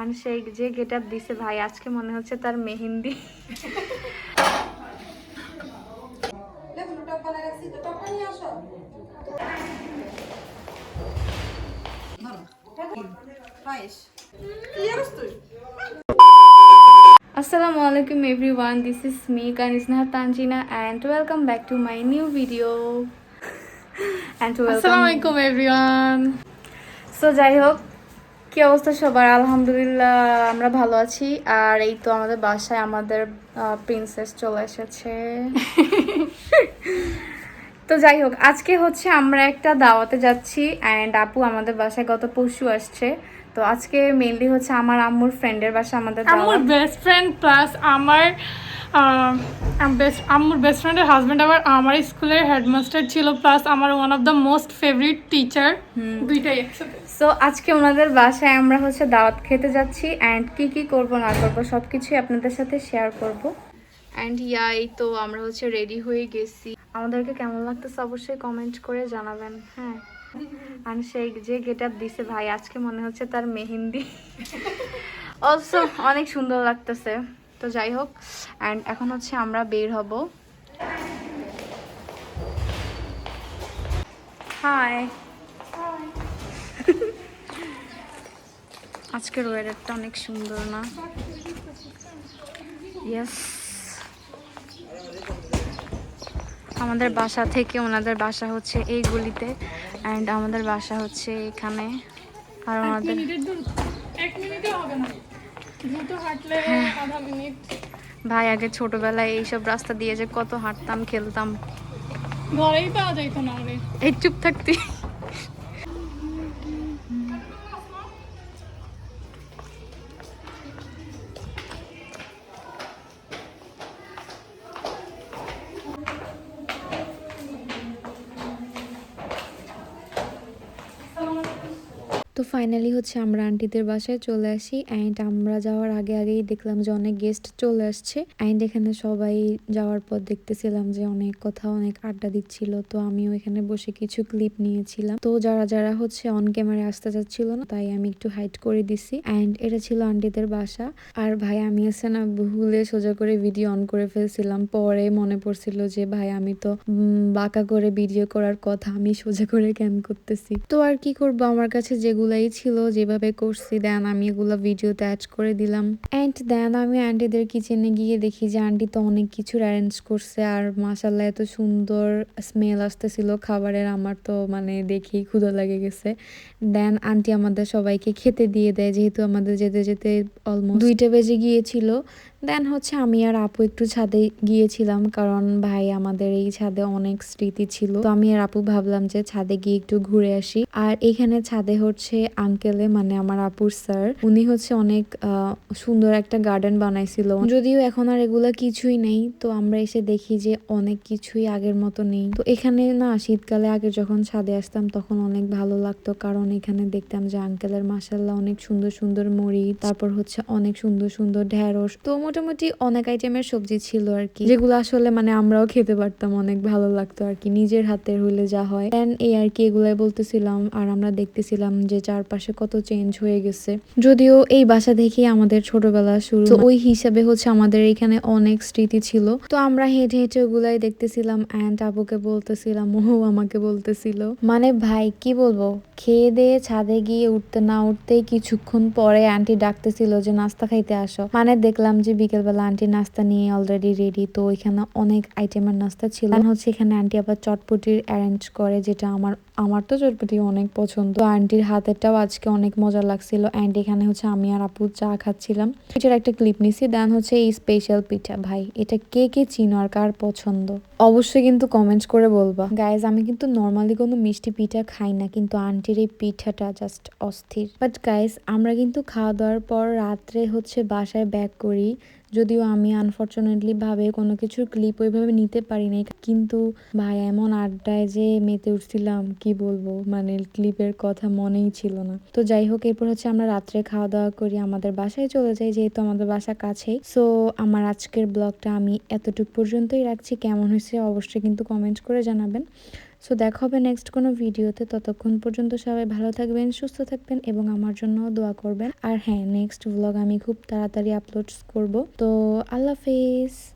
আর সেই যে get up দিছে ভাই আজকে মনে হচ্ছে তার মেহেন্দি দেখুন টপ বানায় রাখছি তো টপটা নিয়ে আসো পায়েস কি জানিস তুই Assalamu alaikum everyone, this is me Kanisna Tanjina and welcome back to my new video. and welcome. আসসালামু আলাইকুম এভরিওয়ান সো যাই হোক কি অবস্থা সবার? আলহামদুলিল্লাহ আমরা ভালো আছি। আর এই তো আমাদের বাসায় আমাদের প্রিন্সেস চলে এসেছে। তো যাই হোক আজকে হচ্ছে আমরা একটা দাওয়াতে যাচ্ছি। অ্যান্ড আপু আমাদের বাসায় গত পরশু আসছে। তো আজকে মেইনলি হচ্ছে আমার আম্মুর ফ্রেন্ডের বাসা আমাদের আম্মুর বেস্ট ফ্রেন্ড প্লাস আমার বেস্ট আম্মুর বেস্ট ফ্রেন্ডের হাজব্যান্ড আবার আমার স্কুলের হেডমাস্টার ছিল প্লাস আমার one of the most favourite teacher দুইটাই সো আজকে ওনাদের বাসায় আমরা হচ্ছে দাওয়াত খেতে যাচ্ছি অ্যান্ড কি কি করব না করব সব কিছুই আপনাদের সাথে শেয়ার করব। অ্যান্ড ইয়া এই তো আমরা হচ্ছে রেডি হয়ে গেছি। আমাদেরকে কেমন লাগতেছে অবশ্যই কমেন্ট করে জানাবেন হ্যাঁ। আর সেই যে গেট আপ দিছে ভাই আজকে মনে হচ্ছে তার মেহেন্দি। অলসো অনেক সুন্দর লাগতেছে। তো যাই হোক অ্যান্ড এখন হচ্ছে আমরা বের হব। হাই আজকের ওয়েদারটা অনেক সুন্দর না? ইয়েস আমাদের বাসা থেকে ওনাদের বাসা হচ্ছে এই গলিতে অ্যান্ড আমাদের বাসা হচ্ছে এখানে। আর ওনাদের এক মিনিটে হবে না। ভাই আগে ছোটবেলায় এইসব রাস্তা দিয়ে যে কত হাঁটতাম খেলতাম। ঘরেই পাওয়া যাইতো না এই চুপ থাকতি। তো ফাইনালি হচ্ছে আমরা আন্টিদের বাসায় চলে আসি অ্যান্ড আমরা যাওয়ার আগে আগেই দেখলাম যে অনেক গেস্ট চলে আসছে অ্যান্ড এখানে সবাই যাওয়ার পর দেখতেছিলাম যে অনেক কথা, অনেক আড্ডা দিচ্ছিল, তো আমিও এখানে বসে কিছু ক্লিপ নিয়েছিলাম। তো যারা যারা হচ্ছে অন ক্যামেরা আসতে যাচ্ছিল না, তাই আমি একটু হাইট করে দিছি অ্যান্ড এটা ছিল আন্টিদের বাসা। আর ভাই, আমি আছে না ভুলে সোজা করে ভিডিও অন করে ফেলছিলাম। পরে মনে পড়ছিল যে ভাই, আমি তো বাঁকা করে ভিডিও করার কথা আমি সোজা করে ক্যান করতেছি। তো আর কি করব? আমার কাছে যেগুলাই ছিল, যেভাবে করছি, দেন আমি এগুলো ভিডিওতে অ্যাড করে দিলাম। অ্যান্ড দেন আমি আন্টিদের কিচেনে গিয়ে দেখি যে আন্টি তো অনেক কিছু অ্যারেঞ্জ করছে, আর মাসাল্লাহ এত সুন্দর স্মেল আসতেছিল খাবারের, আমার তো মানে দেখি ক্ষুধা লেগে গেছে। দেন আন্টি আমাদের সবাইকে খেতে দিয়ে দেয়, যেহেতু আমাদের যেতে যেতে অলমোস্ট দুইটা বেজে গিয়েছিল। দেন হচ্ছে আমি আর আপু একটু ছাদে গিয়েছিলাম, কারণ ভাই আমাদের এই ছাদে অনেক স্মৃতি ছিল। তো আমি আর আপু ভাবলাম যে ছাদে গিয়ে একটু ঘুরে আসি। আর এখানে ছাদে হচ্ছে আঙ্কেলে মানে আমার আপুর স্যার উনি হচ্ছে অনেক সুন্দর একটা গার্ডেন বানাইছিল। যদিও এখন আর এগুলা কিছুই নেই, তো আমরা এসে দেখি যে অনেক কিছুই আগের মতো নেই। তো এখানে না, শীতকালে আগে যখন ছাদে আসতাম, তখন অনেক ভালো লাগতো, কারণ এখানে দেখতাম যে আঙ্কেলের মাসাল্লাহ অনেক সুন্দর সুন্দর মরিচ তারপর হচ্ছে অনেক সুন্দর সুন্দর ঢেঁড়স। তো মোটামুটি অনেক আইটেমের সবজি ছিল আর কি। যেগুলো আসলে মানে আমরাও খেতে পারতাম, অনেক ভালো লাগতো আর কি। নিজের হাতের হইলে যা হয়। দেন এই আর কি এগুলাই বলতেছিলাম আর আমরা দেখতেছিলাম যে চারপাশে কত চেঞ্জ হয়ে গেছে। যদিও এই বাসা থেকেই আমাদের ছোটবেলা শুরু। ওই হিসাবে হচ্ছে আমাদের এখানে অনেক স্মৃতি ছিল। তো আমরা হেঁটে হেঁটে ওগুলাই দেখতেছিলাম অ্যান্ড আপুকে বলতেছিলাম ও আমাকে বলতেছিল। মানে ভাই, কি বলব? খেয়ে দিয়ে ছাদে গিয়ে উঠতে না উঠতেই কিছুক্ষণ পরে আন্টি ডাকতেছিল যে, নাস্তা খাইতে আসো। মানে দেখলাম যে বিকেলবেলা আন্টি নাস্তা নিয়ে অলরেডি রেডি তো এখানে অনেক আইটেমের নাস্তা ছিল। হচ্ছে এখানে আন্টি আবার চটপটির অ্যারেঞ্জ করে, যেটা আমার আমার তো চটপটি অনেক পছন্দ। আন্টির হাতেরটাও আজকে অনেক মজা লাগছিল। অ্যান্ড এখানে হচ্ছে আমি আর আপু চা খাচ্ছিলাম। এটার একটা ক্লিপ নিছি দেন হচ্ছে এই স্পেশাল পিঠা। ভাই, এটা কে কে চিনো আর কার পছন্দ? অবশ্যই কিন্তু কমেন্টস করে বলবা। গাইজ আমি কিন্তু নর্মালি কোনো মিষ্টি পিঠা খাই না, কিন্তু আন্টির এই পিঠাটা জাস্ট অস্থির। বাট গাইজ আমরা কিন্তু খাওয়া দাওয়ার পর রাত্রে হচ্ছে বাসায় ব্যাক করি। যদিও আমি আনফর্চুনেটলি ভাবে কোনো কিছুর ক্লিপ ওইভাবে নিতে পারি নাই, কিন্তু ভাই এমন আড্ডায় যে মেতে উঠছিলাম, কি বলব? মানে ক্লিপের কথা মনেই ছিল না। তো যাই হোক, এরপর হচ্ছে আমরা রাত্রে খাওয়া দাওয়া করি, আমাদের বাসায় চলে যাই, যেহেতু আমাদের বাসা কাছেই। সো আমার আজকের ব্লগটা আমি এতটুকু পর্যন্তই রাখছি। কেমন হয়েছে অবশ্যই কিন্তু কমেন্ট করে জানাবেন। সো দেখা হবে নেক্সট কোনো ভিডিওতে ততক্ষণ পর্যন্ত সবাই ভালো থাকবেন, সুস্থ থাকবেন এবং আমার জন্য দোয়া করবেন। আর হ্যাঁ নেক্সট ব্লগ আমি খুব তাড়াতাড়ি আপলোড করব। তো, আল্লাহ হাফেজ।